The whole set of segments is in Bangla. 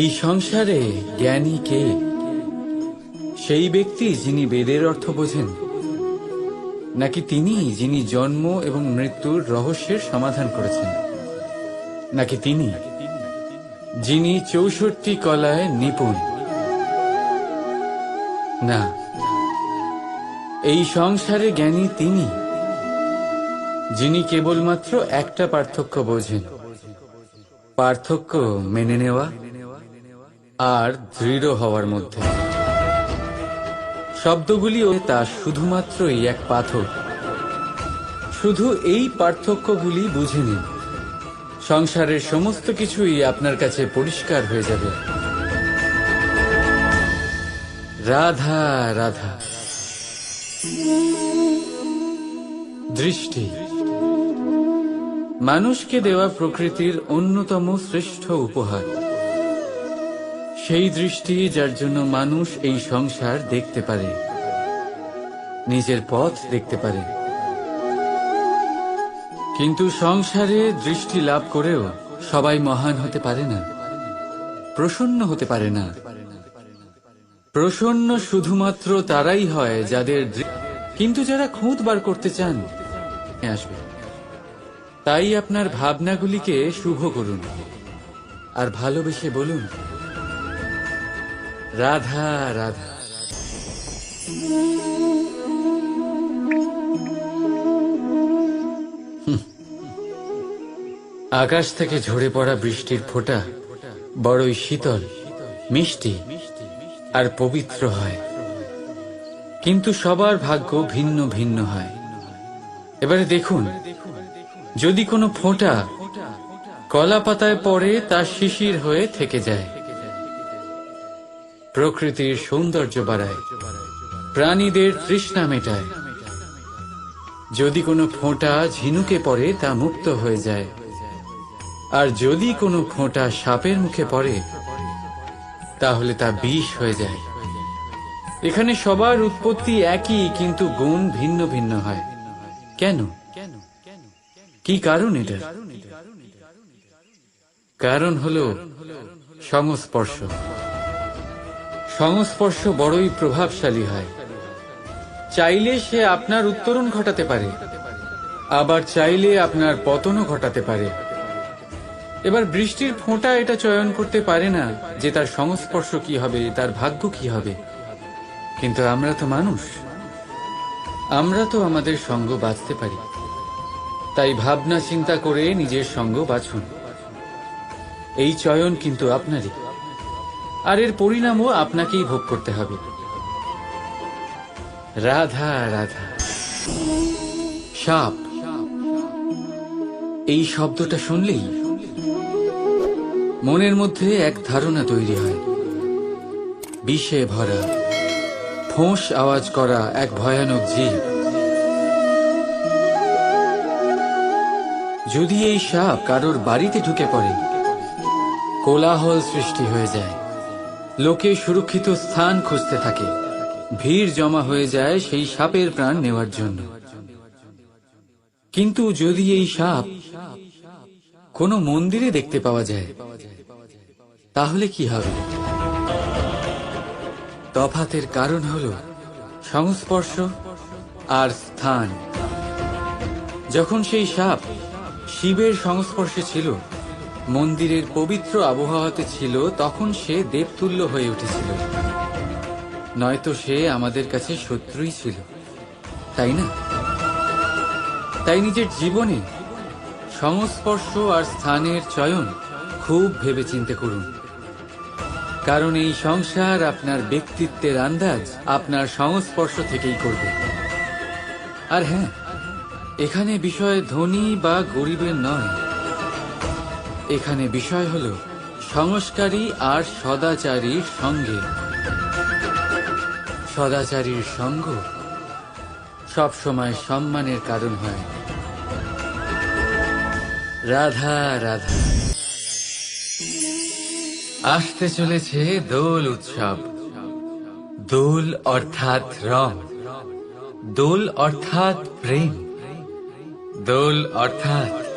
এই সংসারে জ্ঞানী কে? সেই ব্যক্তি যিনি বেদের অর্থ বোঝেন, নাকি তিনি যিনি জন্ম এবং মৃত্যুর রহস্যের সমাধান করেছেন? নাকি তিনি যিনি চৌষট্টি কলায় নিপুণ? না, এই সংসারে জ্ঞানী তিনি, যিনি কেবলমাত্র একটা পার্থক্য বোঝেন, পার্থক্য মেনে নেওয়া আর দৃঢ় হওয়ার মধ্যে। শব্দগুলিও তা শুধুমাত্রই এক পাথর। শুধু এই পার্থক্যগুলি বুঝে নিন। সংসারের সমস্ত কিছুই আপনার কাছে পরিষ্কার হয়ে যাবে। রাধা রাধা। দৃষ্টি। মানুষকে দেওয়া প্রকৃতির অন্যতম শ্রেষ্ঠ উপহার। সেই দৃষ্টি যার জন্য মানুষ এই সংসার দেখতে পারে, নিজের পথ দেখতে পারে। কিন্তু সংসারে দৃষ্টি লাভ করেও সবাই মহান হতে পারে না, প্রসন্ন হতে পারে না। প্রসন্ন শুধুমাত্র তারাই হয় যাদের কিন্তু যারা খুঁত বার করতে চান আসবে। তাই আপনার ভাবনাগুলিকে শুভ করুন, আর ভালোবেসে বলুন রাধা রাধা। আকাশ থেকে ঝরে পড়া বৃষ্টির ফোঁটা বড়ই শীতল, মিষ্টি আর পবিত্র হয়। কিন্তু সবার ভাগ্য ভিন্ন ভিন্ন হয়। এবারে দেখুন, যদি কোনো ফোঁটা কলা পাতায় পড়ে, তা শিশির হয়ে থেকে যায়। প্রকৃতির সৌন্দর্য বাড়ায়, প্রাণীদের তৃষ্ণা মেটায়। যদি কোনো ফোঁটা ঝিনুকে পড়ে, তা মুক্ত হয়ে যায়। আর যদি কোনো ফোঁটা সাপের মুখে পড়ে, তাহলে তা বিষ হয়ে যায়। এখানে সবার উৎপত্তি একই, কিন্তু গুণ ভিন্ন ভিন্ন হয়। কেন? কি কারণ এটা? কারণ হলো সংস্পর্শ। সংস্পর্শ বড়ই প্রভাবশালী হয়। চাইলে সে আপনার উত্তরণ ঘটাতে পারে। আবার চাইলে আপনার পতনও ঘটাতে পারে। এবার বৃষ্টির ফোঁটা এটা চয়ন করতে পারে না যে তার সংস্পর্শ কি হবে, তার ভাগ্য কি হবে। কিন্তু আমরা তো মানুষ। আমরা তো আমাদের সঙ্গ বাঁচতে পারি। তাই ভাবনা চিন্তা করে নিজের সঙ্গ বাছুন এই চয়ন কিন্তু আপনারই। আর এর পরিণামও আপনাকেই ভোগ করতে হবে। রাধা রাধা। সাপ। এই শব্দটা শুনলেই মনের মধ্যে এক ধারণা তৈরি হয়। বিষে ভরা, ফোঁস আওয়াজ করা এক ভয়ানক জীব। যদি এই সাপ কারোর বাড়িতে ঢুকে পড়ে, কোলাহল সৃষ্টি হয়ে যায়। লোকে সুরক্ষিত স্থান খুঁজতে থাকে। ভিড় জমা হয়ে যায় সেই সাপের প্রাণ নেওয়ার জন্য। কিন্তু যদি এই সাপ কোনো মন্দিরে দেখতে পাওয়া যায়, তাহলে কি হবে? তফাতের কারণ হল সংস্পর্শ আর স্থান। যখন সেই সাপ শিবের সংস্পর্শে ছিল মন্দিরের পবিত্র আবহাওয়াতে ছিল, তখন সে দেবতুল্য হয়ে উঠেছিল। নয়তো সে আমাদের কাছে শত্রুই ছিল। তাই না? তাই নিজের জীবনে সংস্পর্শ আর স্থানের চয়ন খুব ভেবেচিন্তে করুন। কারণ এই সংসার আপনার ব্যক্তিত্বের আন্দাজ আপনার সংস্পর্শ থেকেই করবে। আর হ্যাঁ এখানে বিষয় ধনী বা গরিবের নয়। এখানে বিষয় হল সংস্কারী আর সদাচারীর সঙ্গে। সদাচারীর সঙ্গ সবসময় সম্মানের কারণ হয়। রাধা রাধা। আসতে চলেছে দোল উৎসব। দোল অর্থাৎ রং। দোল অর্থাৎ প্রেম। দোল অর্থাৎ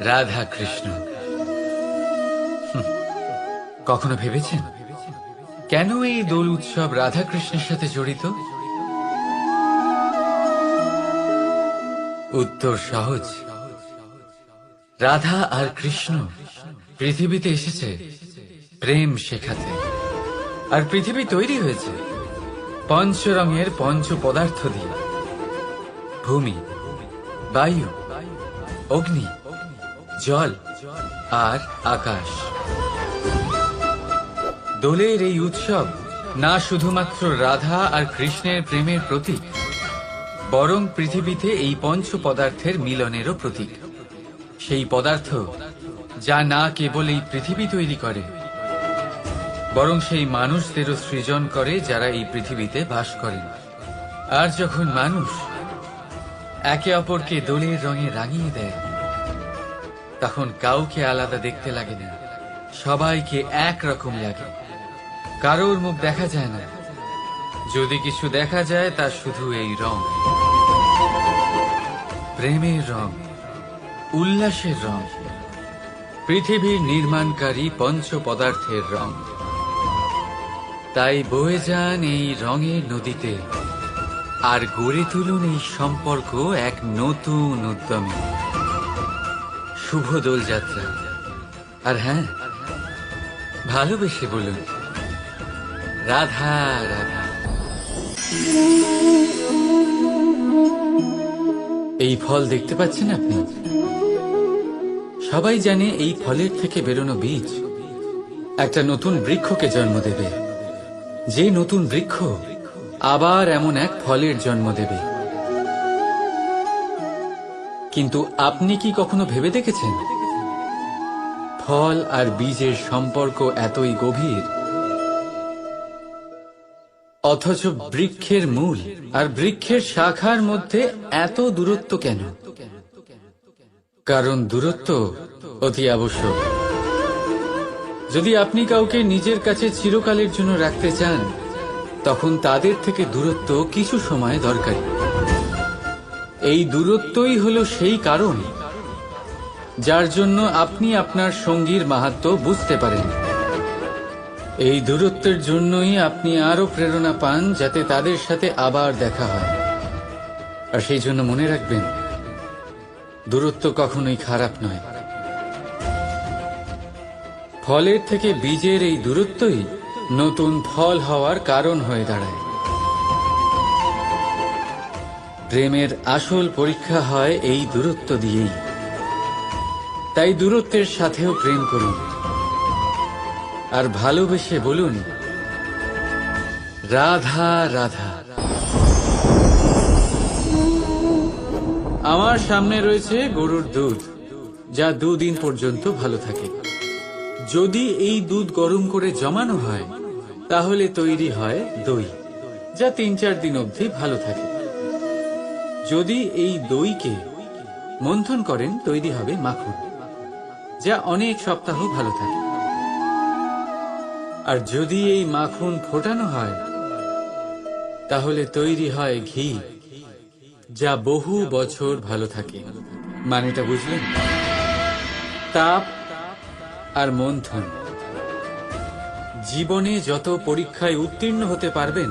রাধা কৃষ্ণ। কখনো ভেবেছেন? কেন এই দোল উৎসব রাধাকৃষ্ণের সাথে জড়িত? উত্তর সহজ। রাধা আর কৃষ্ণ পৃথিবীতে এসেছে, প্রেম শেখাতে। আর পৃথিবী তৈরি হয়েছে পঞ্চ রঙের পঞ্চ পদার্থ দিয়ে। ভূমি, বায়ু, অগ্নি জল আর আকাশ। দোলের এই উৎসব না শুধুমাত্র রাধা আর কৃষ্ণের প্রেমের প্রতীক, বরং পৃথিবীতে এই পঞ্চ পদার্থের মিলনেরও প্রতীক। সেই পদার্থ যা না কেবল এই পৃথিবী তৈরি করে, বরং সেই মানুষদেরও সৃজন করে যারা এই পৃথিবীতে বাস করেন। আর যখন মানুষ একে অপরকে দোলের রঙে রাঙিয়ে দেয় তখন কাউকে আলাদা দেখতে লাগে না সবাইকে এক রকম লাগে। কারোর মুখ দেখা যায় না। যদি কিছু দেখা যায়, তা শুধু এই রং। প্রেমের রং, উল্লাসের রং, পৃথিবীর নির্মাণকারী পঞ্চ পদার্থের রং। তাই বয়ে যান এই রঙের নদীতে, আর গড়ে তুলুন এই সম্পর্ক এক নতুন উদ্যমে। শুভ দোলযাত্রা। আর হ্যাঁ ভালোবেসে বলুন। রাধা রাধা। এই ফল দেখতে পাচ্ছেন আপনি? সবাই জানে এই ফলের থেকে বেরোনো বীজ। একটা নতুন বৃক্ষকে জন্ম দেবে। যে নতুন বৃক্ষ আবার এমন এক ফলের জন্ম দেবে। কিন্তু আপনি কি কখনো ভেবে দেখেছেন? ফল আর বীজের সম্পর্ক এতই গভীর। অথচ বৃক্ষের মূল আর বৃক্ষের শাখার মধ্যে এত দূরত্ব কেন? কারণ দূরত্ব অতি আবশ্যক। যদি আপনি কাউকে নিজের কাছে চিরকালের জন্য রাখতে চান, তখন তাদের থেকে দূরত্ব কিছু সময় দরকারি। এই দূরত্বই হলো সেই কারণ, যার জন্য আপনি আপনার সঙ্গীর মাহাত্ম বুঝতে পারেন। এই দূরত্বের জন্যই আপনি আরও প্রেরণা পান যাতে তাদের সাথে আবার দেখা হয়। আর সেই জন্য মনে রাখবেন, দূরত্ব কখনোই খারাপ নয়। ফলের থেকে বীজের এই দূরত্বই নতুন ফল হওয়ার কারণ হয়ে দাঁড়ায়। প্রেমের আসল পরীক্ষা হয় এই দূরত্ব দিয়েই। তাই দূরত্বের সাথেও প্রেম করুন। আর ভালোবেসে বলুন, রাধা রাধা। আমার সামনে রয়েছে গরুর দুধ, যা দুদিন পর্যন্ত ভালো থাকে। যদি এই দুধ গরম করে জমানো হয়, তাহলে তৈরি হয় দই, যা তিন চার দিন অবধি ভালো থাকে। যদি এই দইকে মন্থন করেন, তৈরি হবে মাখন, যা অনেক সপ্তাহ ভালো থাকে। আর যদি এই মাখন ফোটানো হয়, তাহলে তৈরি হয় ঘি, যা বহু বছর ভালো থাকে। মানেটা বুঝলেন? তাপ আর মন্থন। জীবনে যত পরীক্ষায় উত্তীর্ণ হতে পারবেন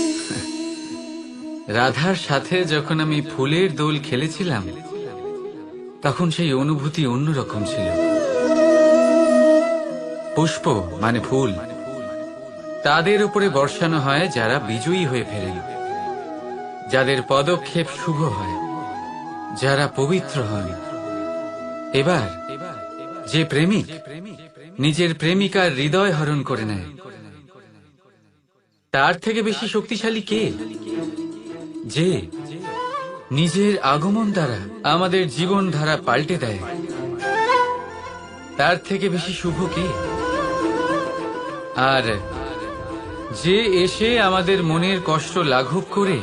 রাধার সাথে যখন আমি ফুলের দোল খেলেছিলাম, তখন সেই অনুভূতি অন্যরকম ছিল। পুষ্প মানে ফুল, তাদের উপরে বর্ষানো হয় যারা বিজয়ী হয়ে ফেরেন, যাদের পদক্ষেপ শুভ হয়, যারা পবিত্র হন এবার, যে প্রেমিক নিজের প্রেমিকার হৃদয় হরণ করে নেয়, তার থেকে বেশি শক্তিশালী কে? যে নিজের আগমন দ্বারা আমাদের জীবন ধারা পাল্টে দেয়। তার থেকে বেশি শুভ কি? আর যে এসে আমাদের মনের কষ্ট লাঘব করে